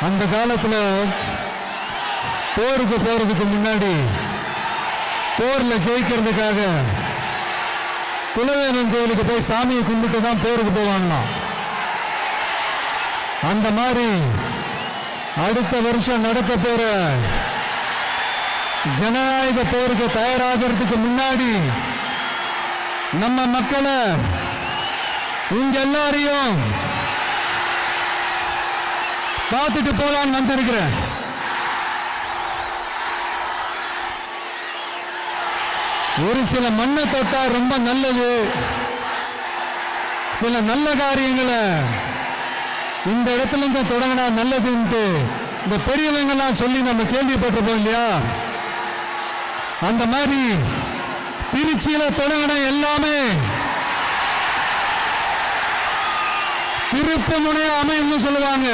அந்த காலத்துல போருக்கு போறதுக்கு முன்னாடி போர்ல ஜெயிக்கிறதுக்காக குலவேணன் கோயிலுக்கு போய் சாமியை கும்பிட்டு தான் போருக்கு போவாங்களாம். அந்த மாதிரி அடுத்த வருஷம் நடக்க போற ஜனநாயக போருக்கு தயாராகிறதுக்கு முன்னாடி நம்ம மக்களை உங்க எல்லாரையும் பார்த்துட்டு போலான்னு வந்திருக்கிறேன். ஒரு சில மண்ணை தொட்டா ரொம்ப நல்லது. சில நல்ல காரியங்களை இந்த இடத்துல இருந்து தொடங்கினா நல்லதுன்ட்டு இந்த பெரியவங்கெல்லாம் சொல்லி நம்ம கேள்விப்பட்டிருப்போம் இல்லையா? அந்த மாதிரி திருச்சியில தொடங்கின எல்லாமே திருப்பு முனைய சொல்லுவாங்க.